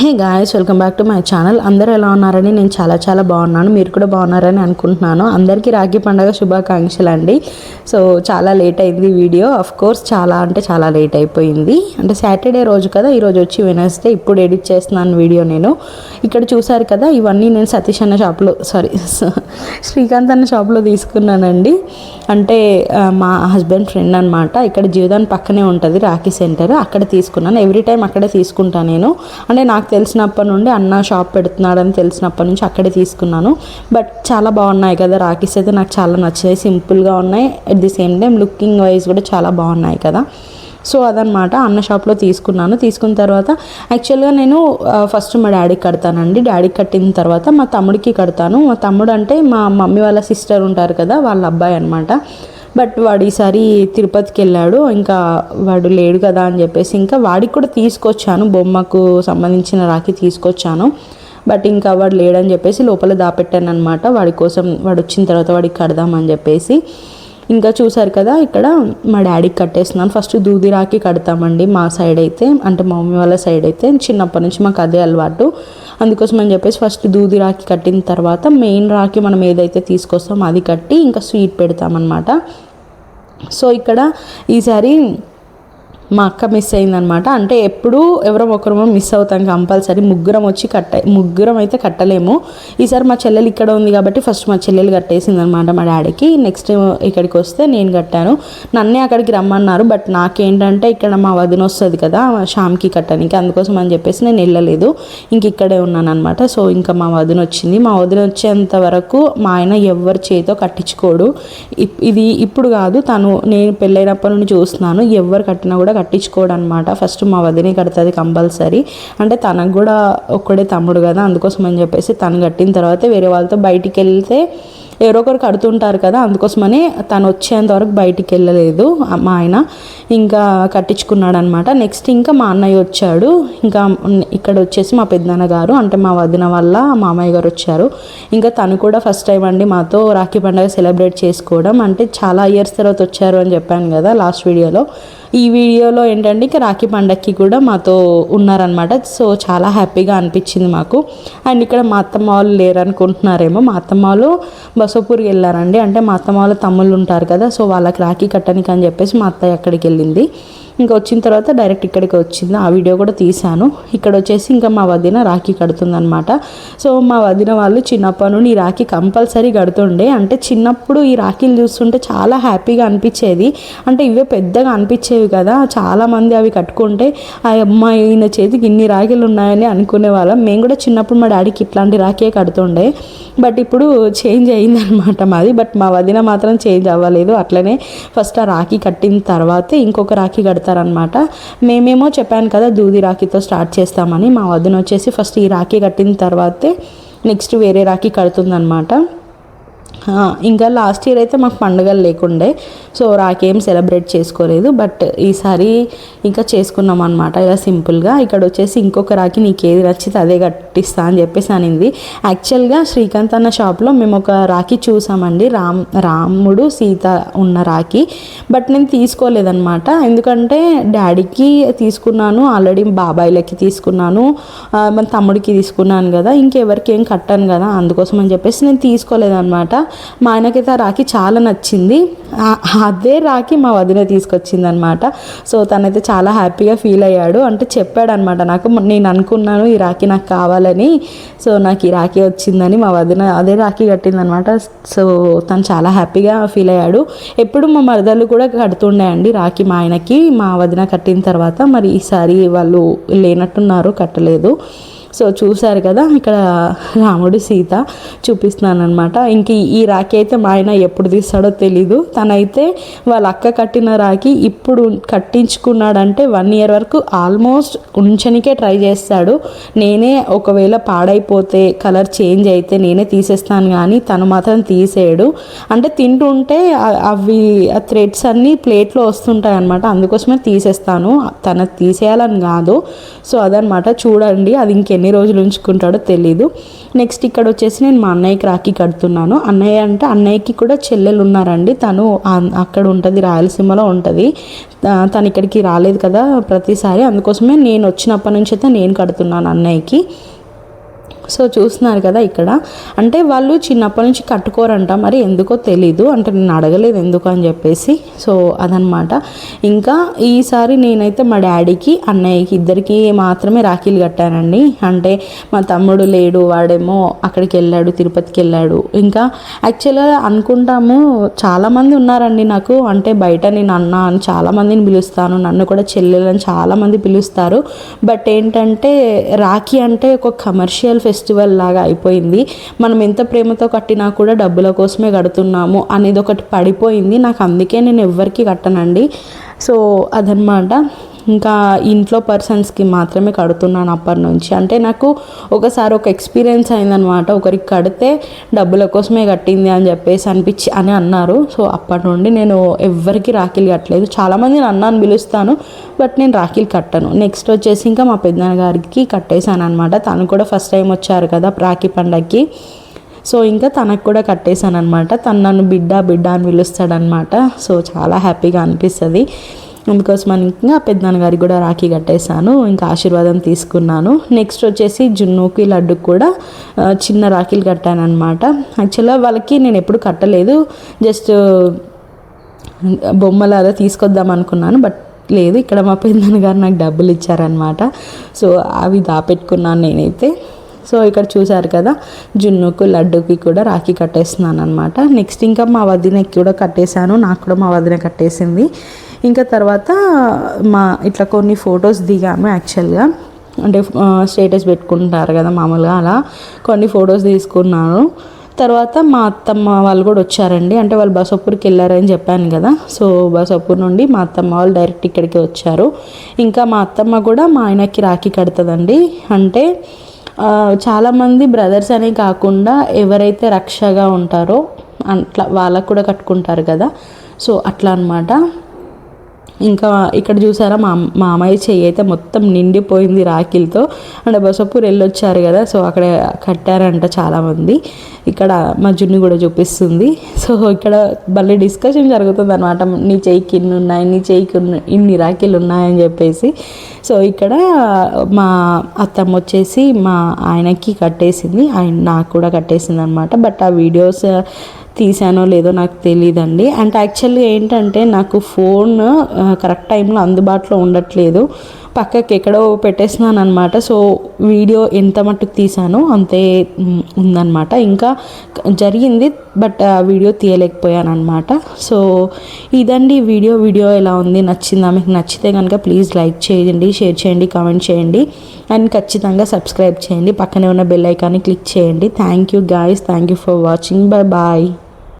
Hey guys welcome back to my channel అందరూ ఎలా ఉన్నారని నేను చాలా చాలా బాగున్నాను. మీరు కూడా బాగున్నారని అనుకుంటున్నాను. అందరికీ రాఖీ పండగ శుభాకాంక్షలు అండి సో చాలా లేట్ అయింది వీడియో అఫ్ కోర్స్ చాలా అంటే చాలా లేట్ అయిపోయింది. అంటే సాటర్డే రోజు కదా ఈరోజు వచ్చి వెనస్డే ఇప్పుడు ఎడిట్ చేస్తున్నాను వీడియో నేను. ఇక్కడ చూసారు కదా ఇవన్నీ నేను సతీష్ అన్న షాప్లో సారీ శ్రీకాంత్ అన్న షాప్లో తీసుకున్నానండి. అంటే మా హస్బెండ్ ఫ్రెండ్ అనమాట ఇక్కడ జీవితాన్ని పక్కనే ఉంటుంది రాఖీ సెంటర్ అక్కడ తీసుకున్నాను. ఎవ్రీ టైం అక్కడే తీసుకుంటాను నేను. అంటే నాకు తెలిసినప్పటి నుండి అన్న షాప్ పెడుతున్నాడని తెలిసినప్పటి నుంచి అక్కడే తీసుకున్నాను. బట్ చాలా బాగున్నాయి కదా రాఖీస్ అయితే నాకు చాలా నచ్చాయి. సింపుల్గా ఉన్నాయి. At the same time looking wise కూడా చాలా బాగున్నాయి కదా. సో అదనమాట అన్న షాప్లో తీసుకున్నాను. తీసుకున్న తర్వాత యాక్చువల్గా నేను ఫస్ట్ మా డాడీకి కడతానండి. డాడీకి కట్టిన తర్వాత మా తమ్ముడికి కడతాను. మా తమ్ముడు అంటే మా మమ్మీ వాళ్ళ సిస్టర్ ఉంటారు కదా వాళ్ళ అబ్బాయి అనమాట బట్ వాడు ఈసారి తిరుపతికి వెళ్ళాడు. ఇంకా వాడు లేడు కదా అని చెప్పేసి ఇంకా వాడికి కూడా తీసుకొచ్చాను. బొమ్మకు సంబంధించిన రాఖీ తీసుకొచ్చాను. బట్ ఇంకా వాడు లేడని చెప్పేసి లోపల దాపెట్టాను అనమాట వాడి కోసం వాడు వచ్చిన తర్వాత వాడికి కడదామని చెప్పేసి. ఇంకా చూసారు కదా ఇక్కడ మా డాడీకి కట్టేస్తున్నాను. ఫస్ట్ దూది రాఖీ కడతామండి మా సైడ్ అయితే. అంటే మా మమ్మీ వాళ్ళ సైడ్ అయితే. చిన్నప్పటి నుంచి మాకు అదే అలవాటు. అందుకోసం అని చెప్పేసి ఫస్ట్ దూది రాఖి కట్టిన తర్వాత మెయిన్ రాఖీ మనం ఏదైతే తీసుకొస్తామో అది కట్టి ఇంకా స్వీట్ పెడతామన్నమాట. సో ఇక్కడ ఈసారి మా అక్క మిస్ అయిందనమాట అంటే ఎప్పుడు ఎవరో ఒకరు మిస్ అవుతాం కంపల్సరీ. ముగ్గురం వచ్చి కట్ట ముగ్గురం అయితే కట్టలేము. ఈసారి మా చెల్లెలు ఇక్కడ ఉంది కాబట్టి ఫస్ట్ మా చెల్లెలు కట్టేసింది అనమాట మా డాడీకి నెక్స్ట్ ఇక్కడికి వస్తే నేను కట్టాను. నన్నే అక్కడికి రమ్మన్నారు. బట్ నాకేంటంటే ఇక్కడ మా వదిన వస్తుంది కదా షామ్కి కట్టడానికి. అందుకోసం అని చెప్పేసి నేను వెళ్ళలేదు. ఇంక ఇక్కడే ఉన్నాను అనమాట సో ఇంకా మా వదిన వచ్చింది. మా వదిన వచ్చేంత వరకు మా ఆయన ఎవరి చేతో కట్టించుకోడు. ఇప్- ఇది ఇప్పుడు కాదు. తను నేను పెళ్ళైనప్పటి నుండి చూస్తున్నాను. ఎవరు కట్టినా కూడా కట్టించుకోడు అనమాట ఫస్ట్ మా వదినే కడుతుంది కంపల్సరీ. అంటే తనకు కూడా ఒక్కడే తమ్ముడు కదా అందుకోసం అని చెప్పేసి తను కట్టిన తర్వాత వేరే వాళ్ళతో బయటికి వెళ్తే ఎవరో ఒకరు కడుతుంటారు కదా అందుకోసమని తను వచ్చేంత వరకు బయటికి వెళ్ళలేదు మా ఆయన. ఇంకా కట్టించుకున్నాడు అనమాట నెక్స్ట్ ఇంకా మా అన్నయ్య వచ్చాడు. ఇంకా ఇక్కడ వచ్చేసి మా పెద్దనాన్న గారు అంటే మా వదిన వల్ల మామయ్య గారు వచ్చారు. ఇంకా తను కూడా ఫస్ట్ టైం అండి మాతో రాఖీ పండుగ సెలబ్రేట్ చేసుకోవడం. అంటే చాలా ఇయర్స్ తర్వాత వచ్చారు అని చెప్పాను కదా లాస్ట్ వీడియోలో ఈ వీడియోలో ఏంటంటే ఇంకా రాఖీ పండగకి కూడా మాతో ఉన్నారనమాట. సో చాలా హ్యాపీగా అనిపించింది మాకు. అండ్ ఇక్కడ మా అత్తమ్మ వాళ్ళు లేరు అనుకుంటున్నారేమో మా అత్తమ్మ వాళ్ళు బసపూర్కి వెళ్ళారండి. అంటే మా అత్తమ్మ వాళ్ళ తమ్ముళ్ళు ఉంటారు కదా సో వాళ్ళకి రాఖీ కట్టడానికి అని చెప్పేసి మా అత్తయ్య అక్కడికి వెళ్ళింది. ఇంకా వచ్చిన తర్వాత డైరెక్ట్ ఇక్కడికి వచ్చింది. ఆ వీడియో కూడా తీశాను. ఇక్కడ వచ్చేసి ఇంకా మా వదిన రాఖీ కడుతుందనమాట సో మా వదిన వాళ్ళు చిన్నప్పటి నుండి ఈ రాఖీ కంపల్సరీ కడుతుండే. అంటే చిన్నప్పుడు ఈ రాఖీలు చూస్తుంటే చాలా హ్యాపీగా అనిపించేది. అంటే ఇవే పెద్దగా అనిపించేవి కదా. చాలామంది అవి కట్టుకుంటే ఆ అమ్మాయి ఈయన చేతికి ఇన్ని రాఖీలు ఉన్నాయని అనుకునే వాళ్ళం. మేము కూడా చిన్నప్పుడు మా డాడీకి ఇట్లాంటి రాఖీ కడుతుండే. బట్ ఇప్పుడు చేంజ్ అయిందనమాట మాది. బట్ మా వదిన మాత్రం చేంజ్ అవ్వలేదు. అట్లనే ఫస్ట్ ఆ రాఖీ కట్టిన తర్వాత ఇంకొక రాఖీ చేస్తారనమాట మేమేమో చెప్పాను కదా దూది రాఖీతో స్టార్ట్ చేస్తామని. మా వదిన వచ్చేసి ఫస్ట్ ఈ రాఖీ కట్టిన తర్వాతే నెక్స్ట్ వేరే రాఖీ కడుతుందనమాట ఇంకా లాస్ట్ ఇయర్ అయితే మాకు పండుగలు లేకుండే సో రాకేం సెలబ్రేట్ చేసుకోలేదు బట్ ఈసారి ఇంకా చేసుకున్నాం అనమాట ఇలా సింపుల్గా ఇక్కడ వచ్చేసి ఇంకొక రాకి నీకు ఏది నచ్చితే అదే కట్టిస్తా అని చెప్పేసి అనింది. యాక్చువల్గా శ్రీకాంత్ అన్న షాప్లో మేము ఒక రాఖీ చూసామండి. రామ్ రాముడు సీత ఉన్న రాఖీ బట్ నేను తీసుకోలేదన్నమాట. ఎందుకంటే డాడీకి తీసుకున్నాను ఆల్రెడీ బాబాయిలకి తీసుకున్నాను మన తమ్ముడికి తీసుకున్నాను కదా ఇంకెవరికి ఏం కట్టాను కదా అందుకోసం అని చెప్పేసి నేను తీసుకోలేదనమాట మా ఆయనకైతే ఆ రాఖీ చాలా నచ్చింది. అదే రాఖీ మా వదిన తీసుకొచ్చింది అనమాట సో తనైతే చాలా హ్యాపీగా ఫీల్ అయ్యాడు. అంటే చెప్పాడు అనమాట నాకు నేను అనుకున్నాను ఈ రాఖీ నాకు కావాలని. సో నాకు ఈ రాఖీ వచ్చిందని మా వదిన అదే రాఖీ కట్టిందనమాట. సో తను చాలా హ్యాపీగా ఫీల్ అయ్యాడు. ఎప్పుడు మా మరదలు కూడా కడుతుండే అండి రాఖీ మా ఆయనకి. మా వదిన కట్టిన తర్వాత మరి ఈసారి వాళ్ళు లేనట్టున్నారు కట్టలేదు. సో చూశారు కదా ఇక్కడ రాముడు సీత చూపిస్తున్నాను అనమాట ఇంక ఈ- రాఖీ అయితే మా ఆయన ఎప్పుడు తీస్తాడో తెలీదు. తనైతే వాళ్ళ అక్క కట్టిన రాఖీ ఇప్పుడు కట్టించుకున్నాడంటే వన్ ఇయర్ వరకు ఆల్మోస్ట్ ఉంచనికే ట్రై చేస్తాడు. నేనే ఒకవేళ పాడైపోతే కలర్ చేంజ్ అయితే నేనే తీసేస్తాను కానీ తను మాత్రం తీసేయడు. అంటే తింటుంటే అవి ఆ థ్రెడ్స్ అన్నీ ప్లేట్లో వస్తుంటాయి అనమాట అందుకోసమే తీసేస్తాను. తన తీసేయాలని కాదు. సో అదనమాట చూడండి అది ఇంకెన్ని ఎన్ని రోజులు ఉంచుకుంటాడో తెలీదు. నెక్స్ట్ ఇక్కడ వచ్చేసి నేను మా అన్నయ్యకి రాఖీ కడుతున్నాను. అన్నయ్య అంటే అన్నయ్యకి కూడా చెల్లెలు ఉన్నారండి. తను అక్కడ ఉంటుంది రాయలసీమలో ఉంటుంది. త- తను ఇక్కడికి రాలేదు కదా ప్రతిసారి. అందుకోసమే నేను వచ్చినప్పటి నుంచి అయితే నేను కడుతున్నాను అన్నయ్యకి. సో చూస్తున్నారు కదా ఇక్కడ. అంటే వాళ్ళు చిన్నప్పటి నుంచి కట్టుకోరంట మరి ఎందుకో తెలీదు. అంటే నేను అడగలేదు ఎందుకు అని చెప్పేసి. సో అదనమాట. ఇంకా ఈసారి నేనైతే మా డాడీకి అన్నయ్యకి ఇద్దరికి మాత్రమే రాఖీలు కట్టానండి. అంటే మా తమ్ముడు లేడు వాడేమో అక్కడికి వెళ్ళాడు తిరుపతికి వెళ్ళాడు. ఇంకా యాక్చువల్గా అనుకుంటాము చాలామంది ఉన్నారండి నాకు. అంటే బయట నేను అన్న అని చాలామందిని పిలుస్తాను. నన్ను కూడా చెల్లెలని చాలామంది పిలుస్తారు. బట్ ఏంటంటే రాఖీ అంటే ఒక కమర్షియల్ ఫెస్టివల్ ఫెస్టివల్ లాగా అయిపోయింది. మనం ఎంత ప్రేమతో కట్టినా కూడా డబ్బుల కోసమే కడుతున్నాము అనేది ఒకటి పడిపోయింది. నాకు అందుకే నేను ఎవ్వరికి కట్టనండి. సో అదనమాట. ఇంకా ఇంట్లో పర్సన్స్కి మాత్రమే కడుతున్నాను అప్పటి నుంచి. అంటే నాకు ఒకసారి ఒక ఎక్స్పీరియన్స్ అయిందనమాట ఒకరికి కడితే డబ్బుల కోసమే కట్టింది అని చెప్పేసి అనిపించి అని అన్నారు. సో అప్పటి నుండి నేను ఎవ్వరికి రాఖీలు కట్టలేదు. చాలామంది అన్నాను పిలుస్తాను బట్ నేను రాఖీలు కట్టను. నెక్స్ట్ వచ్చేసి ఇంకా మా పెద్దనాన్న గారికి కట్టేశాను అనమాట తను కూడా ఫస్ట్ టైం వచ్చారు కదా రాఖీ పండగకి సో ఇంకా తనకు కూడా కట్టేశాను అనమాట తను నన్ను బిడ్డ బిడ్డ అని పిలుస్తాడనమాట సో చాలా హ్యాపీగా అనిపిస్తుంది. అందుకోసం అని ఇంకా పెద్దనాన్నగారికి కూడా రాఖీ కట్టేశాను ఇంకా ఆశీర్వాదం తీసుకున్నాను. నెక్స్ట్ వచ్చేసి జున్నుకి లడ్డుకు కూడా చిన్న రాఖీలు కట్టాను అనమాట యాక్చువల్గా వాళ్ళకి నేను ఎప్పుడు కట్టలేదు జస్ట్ బొమ్మలు అలా తీసుకొద్దాం అనుకున్నాను బట్ లేదు ఇక్కడ మా పెద్దనాన్న గారు నాకు డబ్బులు ఇచ్చారనమాట సో అవి దాపెట్టుకున్నాను నేనైతే. సో ఇక్కడ చూశారు కదా జున్నుకు లడ్డుకి కూడా రాఖీ కట్టేస్తున్నాను అనమాట నెక్స్ట్ ఇంకా మా వదినకి కూడా కట్టేశాను నాకు కూడా మా వదిన కట్టేసింది. ఇంకా తర్వాత మా ఇట్లా కొన్ని ఫొటోస్ దిగాము యాక్చువల్గా. అంటే స్టేటస్ పెట్టుకుంటారు కదా మామూలుగా అలా. కొన్ని ఫొటోస్ తీసుకున్నాను. తర్వాత మా అత్తమ్మ వాళ్ళు కూడా వచ్చారండి. అంటే వాళ్ళు బసప్పూర్కి వెళ్ళారని చెప్పాను కదా. సో బసప్పూర్ నుండి మా అత్తమ్మ వాళ్ళు డైరెక్ట్ ఇక్కడికి వచ్చారు. ఇంకా మా అత్తమ్మ కూడా మా ఆయనకి రాఖీ కడుతుందండి. అంటే చాలామంది బ్రదర్స్ అనే కాకుండా ఎవరైతే రక్షగా ఉంటారో అట్లా వాళ్ళకు కూడా కట్టుకుంటారు కదా. సో అట్లా అనమాట ఇంకా ఇక్కడ చూసారా మా మామయ్య చెయ్యి అయితే మొత్తం నిండిపోయింది రాఖీలతో. అండ్ బసపూర్ వెళ్ళొచ్చారు కదా సో అక్కడ కట్టారంట చాలామంది. ఇక్కడ మా జున్ను కూడా చూపిస్తుంది. సో ఇక్కడ మళ్ళీ డిస్కషన్ జరుగుతుంది అనమాట నీ చెయ్యికి ఇన్ని ఉన్నాయి నీ చెయ్యికి ఇన్ని రాఖీలు ఉన్నాయని చెప్పేసి. సో ఇక్కడ మా అత్తమ్మ వచ్చేసి మా ఆయనకి కట్టేసింది. ఆయన నాకు కూడా కట్టేసింది అనమాట బట్ ఆ వీడియోస్ తీసానో లేదో నాకు తెలియదండి అండ్ యాక్చువల్లీ ఏంటంటే నాకు ఫోన్ కరెక్ట్ టైంలో అందుబాటులో ఉండట్లేదు. పక్కకి ఎక్కడో పెట్టేసినాను అనమాట సో వీడియో ఎంత మట్టుకు తీసానో అంతే ఉందన్నమాట. ఇంకా జరిగింది బట్ ఆ వీడియో తీయలేకపోయాను అనమాట సో ఇదండి వీడియో. వీడియో ఎలా ఉంది నచ్చిందా? మీకు నచ్చితే కనుక ప్లీజ్ లైక్ చేయండి షేర్ చేయండి కామెంట్ చేయండి. అండ్ ఖచ్చితంగా సబ్స్క్రైబ్ చేయండి. పక్కనే ఉన్న బెల్ ఐకాన్ని క్లిక్ చేయండి. Thank you guys thank you for watching bye bye